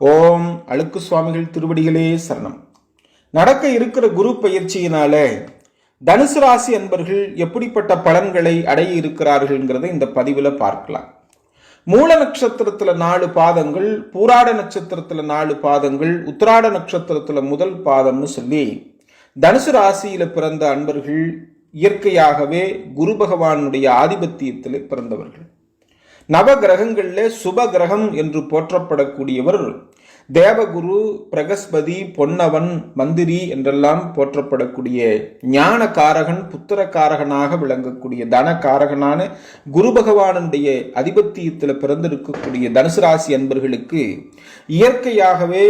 ஓம் அழுக்கு சுவாமிகள் திருவடிகளே சரணம். நடக்க இருக்கிற குரு பயிற்சியினால தனுசு ராசி அன்பர்கள் எப்படிப்பட்ட பலன்களை அடைய இருக்கிறார்கள்ங்கிறத இந்த பதிவில் பார்க்கலாம். மூல நட்சத்திரத்தில் நாலு பாதங்கள் பூராட நட்சத்திரத்தில் நாலு பாதங்கள் உத்திராட நட்சத்திரத்தில் முதல் பாதம்னு சொல்லி தனுசு ராசியில் பிறந்த அன்பர்கள் இயற்கையாகவே குரு பகவானுடைய ஆதிபத்தியத்தில் பிறந்தவர்கள். நவ கிரகங்களிலே சுப கிரகம் என்று போற்றப்படக்கூடியவர் தேவகுரு பிரகஸ்பதி பொன்னவன் மந்திரி என்றெல்லாம் போற்றப்படக்கூடிய ஞான காரகன் புத்திரக்காரகனாக விளங்கக்கூடிய தன காரகனான குரு பகவானுடைய அதிபத்தியத்தில் பிறந்திருக்கக்கூடிய தனுசு ராசி அன்பர்களுக்கு இயற்கையாகவே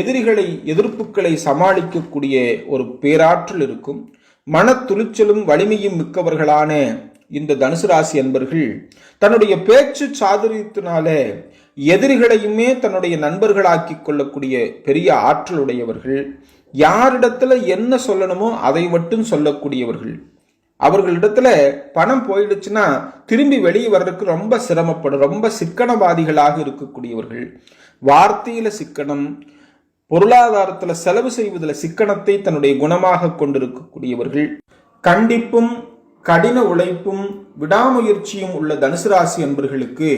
எதிரிகளை எதிர்ப்புகளை சமாளிக்கக்கூடிய ஒரு பேராற்றல் இருக்கும். மன துணிச்சலும் வலிமையும் மிக்கவர்களான இந்த தனுசு ராசி அன்பர்கள் தன்னுடைய பேச்சு சாதுரியத்தினால எதிரிகளையுமே தன்னுடைய நண்பர்களாக்கி கொள்ளக்கூடிய பெரிய ஆற்றலுடையவர்கள் யாரிடத்துல என்ன சொல்லணுமோ அதை மட்டும் சொல்லக்கூடியவர்கள். அவர்களிடத்துல பணம் போயிடுச்சுன்னா திரும்பி வெளியே வர்றதுக்கு ரொம்ப சிரமப்படும் ரொம்ப சிக்கனவாதிகளாக இருக்கக்கூடியவர்கள். வார்த்தையில சிக்கனம் பொருளாதாரத்துல செலவு செய்வதில் சிக்கனத்தை தன்னுடைய குணமாக கொண்டிருக்கக்கூடியவர்கள். கண்டிப்பும் கடின உழைப்பும் விடாமுயற்சியும் உள்ள தனுசு ராசி அன்பர்களுக்கு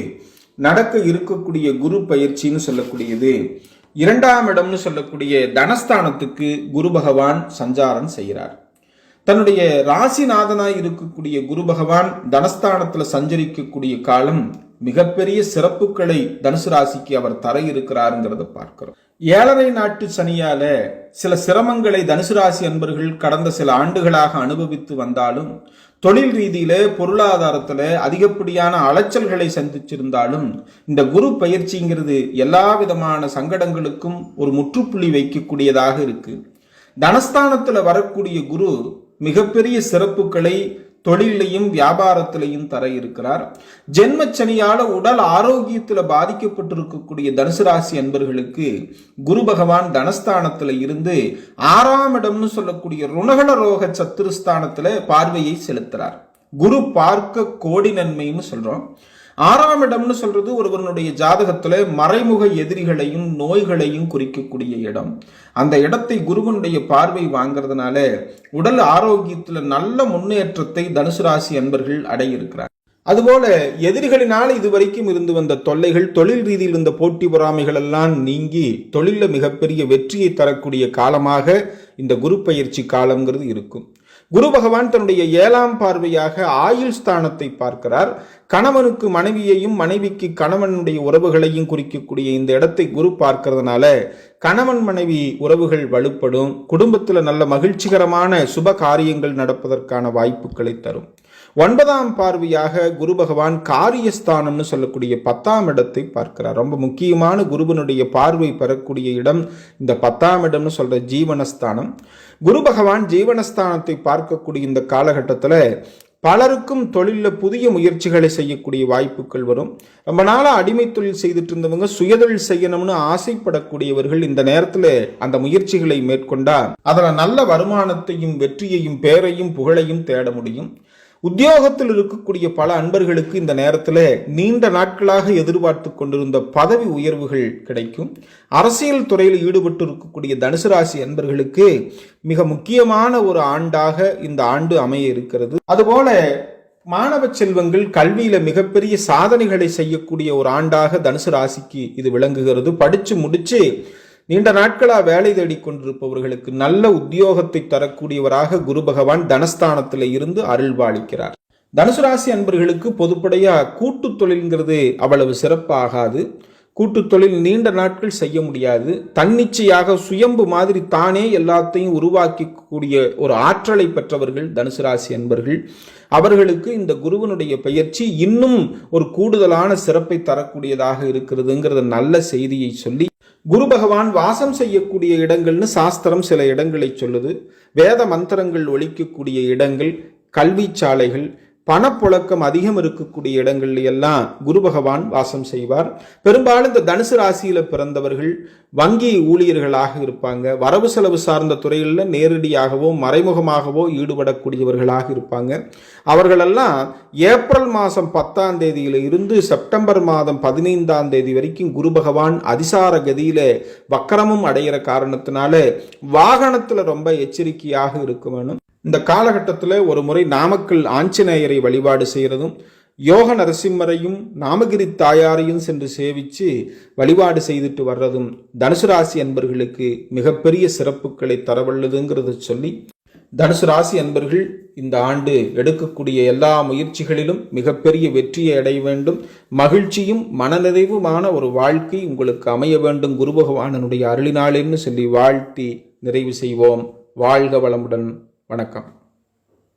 நடக்க இருக்கக்கூடிய குரு பயிற்சின்னு சொல்லக்கூடியது. இரண்டாம் இடம்னு சொல்லக்கூடிய தனஸ்தானத்துக்கு குரு பகவான் சஞ்சாரம் செய்கிறார். தன்னுடைய ராசிநாதனாய் இருக்கக்கூடிய குரு பகவான் தனஸ்தானத்தில் சஞ்சரிக்கக்கூடிய காலம் மிகப்பெரிய சிறப்புகளை தனுசு ராசிக்கு அவர் தர இருக்கிறாருங்கிறத பார்க்கிறோம். ஏழரை நாட்டு சனியால சில சிரமங்களை தனுசு ராசி அன்பர்கள் கடந்த சில ஆண்டுகளாக அனுபவித்து வந்தாலும் தொழில் ரீதியில பொருளாதாரத்துல அதிகப்படியான அலைச்சல்களை சந்திச்சிருந்தாலும் இந்த குரு பயிற்சிங்கிறது எல்லா விதமான சங்கடங்களுக்கும் ஒரு முற்றுப்புள்ளி வைக்கக்கூடியதாக இருக்கு. தனஸ்தானத்துல வரக்கூடிய குரு மிகப்பெரிய சிறப்புகளை தொழிலையும் வியாபாரத்திலையும் தர இருக்கிறார். ஜென்மச்சனியால உடல் ஆரோக்கியத்துல பாதிக்கப்பட்டிருக்கக்கூடிய தனுசு ராசி அன்பர்களுக்கு குரு பகவான் தனஸ்தானத்துல இருந்து ஆறாம் இடம்னு சொல்லக்கூடிய ருணகல ரோக சத்துருஸ்தானத்துல பார்வையை செலுத்துறார். குரு பார்க்க கோடி நன்மைன்னு சொல்றோம். ஆறாம் இடம்னு சொல்றது ஒருவனுடைய ஜாதகத்துல மறைமுக எதிரிகளையும் நோய்களையும் குறிக்கக்கூடிய இடம். அந்த இடத்தை குருவனுடைய பார்வை வாங்கிறதுனால உடல் ஆரோக்கியத்துல நல்ல முன்னேற்றத்தை தனுசு ராசி அன்பர்கள் அடையிருக்கிறார் அதுபோல எதிரிகளினால் இதுவரைக்கும் இருந்து வந்த தொல்லைகள் தொழில் ரீதியில் இருந்த போட்டி பொறாமைகள் எல்லாம் நீங்கி தொழிலில் மிகப்பெரிய வெற்றியை தரக்கூடிய காலமாக இந்த குரு பயிற்சி காலங்கிறது இருக்கும். குரு பகவான் தன்னுடைய ஏழாம் பார்வையாக ஆயுள் ஸ்தானத்தை பார்க்கிறார். கணவனுக்கு மனைவியையும் மனைவிக்கு கணவனுடைய உறவுகளையும் குறிக்கக்கூடிய இந்த இடத்தை குரு பார்க்கறதுனால கணவன் மனைவி உறவுகள் வலுப்படும். குடும்பத்தில் நல்ல மகிழ்ச்சிகரமான சுப காரியங்கள் நடப்பதற்கான வாய்ப்புகளை தரும். ஒன்பதாம் பார்வையாக குரு பகவான் காரியஸ்தானம்னு சொல்லக்கூடிய பத்தாம் இடத்தை பார்க்கிறார். ரொம்ப முக்கியமான குருவனுடைய பார்வை பெறக்கூடிய இடம் இந்த பத்தாம் இடம்னு சொல்கிற ஜீவனஸ்தானம். குரு பகவான் ஜீவனஸ்தானத்தை பார்க்கக்கூடிய இந்த காலகட்டத்தில் பலருக்கும் தொழிலில் புதிய முயற்சிகளை செய்யக்கூடிய வாய்ப்புகள் வரும். ரொம்ப நாளாக அடிமை தொழில் செய்துட்டு இருந்தவங்க சுயதொழில் செய்யணும்னு ஆசைப்படக்கூடியவர்கள் இந்த நேரத்தில் அந்த முயற்சிகளை மேற்கொண்டால் அதில் நல்ல வருமானத்தையும் வெற்றியையும் பேரையும் புகழையும் தேட முடியும். உத்தியோகத்தில் இருக்கக்கூடிய பல அன்பர்களுக்கு இந்த நேரத்தில் நீண்ட நாட்களாக எதிர்பார்த்து கொண்டிருந்த பதவி உயர்வுகள் கிடைக்கும். அரசியல் துறையில் ஈடுபட்டு இருக்கக்கூடிய தனுசு ராசி அன்பர்களுக்கு மிக முக்கியமான ஒரு ஆண்டாக இந்த ஆண்டு அமைய இருக்கிறது. அதுபோல மாணவ செல்வங்கள் கல்வியில மிகப்பெரிய சாதனைகளை செய்யக்கூடிய ஒரு ஆண்டாக தனுசு ராசிக்கு இது விளங்குகிறது. படிச்சு முடிச்சு நீண்ட நாட்களா வேலை தேடிக் கொண்டிருப்பவர்களுக்கு நல்ல உத்தியோகத்தை தரக்கூடியவராக குரு பகவான் தனஸ்தானத்தில் இருந்து அருள்வாளிக்கிறார். தனுசு ராசி அன்பர்களுக்கு பொதுப்படையா கூட்டு தொழில்ங்கிறது அவ்வளவு சிறப்பாகாது. கூட்டு தொழில் நீண்ட நாட்கள் செய்ய முடியாது. தன்னிச்சையாக சுயம்பு மாதிரி தானே எல்லாத்தையும் உருவாக்கக்கூடிய ஒரு ஆற்றலை பெற்றவர்கள் தனுசு ராசி அன்பர்கள். அவர்களுக்கு இந்த குருவனுடைய பயிற்சி இன்னும் ஒரு கூடுதலான சிறப்பை தரக்கூடியதாக இருக்கிறதுங்கிறத நல்ல செய்தியை சொல்லி குரு பகவான் வாசம் செய்யக்கூடிய இடங்கள்னு சாஸ்திரம் சில இடங்களை சொல்லுது. வேத மந்திரங்கள் ஒழிக்கக்கூடிய இடங்கள் கல்வி சாலைகள் பணப்புழக்கம் அதிகம் இருக்கக்கூடிய இடங்கள்ல எல்லாம் குரு பகவான் வாசம் செய்வார். பெரும்பாலும் இந்த தனுசு ராசியில பிறந்தவர்கள் வங்கி ஊழியர்களாக இருப்பாங்க. வரவு செலவு சார்ந்த துறைகளில் நேரடியாகவோ மறைமுகமாகவோ ஈடுபடக்கூடியவர்களாக இருப்பாங்க. அவர்களெல்லாம் ஏப்ரல் மாதம் பத்தாம் தேதியில இருந்து செப்டம்பர் மாதம் பதினைந்தாம் தேதி வரைக்கும் குரு பகவான் அதிசார கதியில வக்கரமும் அடைகிற காரணத்தினால வாகனத்துல ரொம்ப எச்சரிக்கையாக இருக்க வேணும். இந்த காலகட்டத்தில் ஒரு முறை நாமக்கல் ஆஞ்சநேயரை வழிபாடு செய்கிறதும் யோக நரசிம்மரையும் நாமகிரி தாயாரையும் சென்று சேவித்து வழிபாடு செய்துட்டு வர்றதும் தனுசு ராசி அன்பர்களுக்கு மிகப்பெரிய சிறப்புகளை தரவல்லதுங்கிறத சொல்லி தனுசு ராசி அன்பர்கள் இந்த ஆண்டு எடுக்கக்கூடிய எல்லா முயற்சிகளிலும் மிகப்பெரிய வெற்றியை அடைய வேண்டும். மகிழ்ச்சியும் மனநிறைவுமான ஒரு வாழ்க்கை உங்களுக்கு அமைய வேண்டும். குரு பகவானனுடைய அருளினாளேன்னு சொல்லி வாழ்த்தி நிறைவு செய்வோம். வாழ்க வளமுடன். வணக்கம்.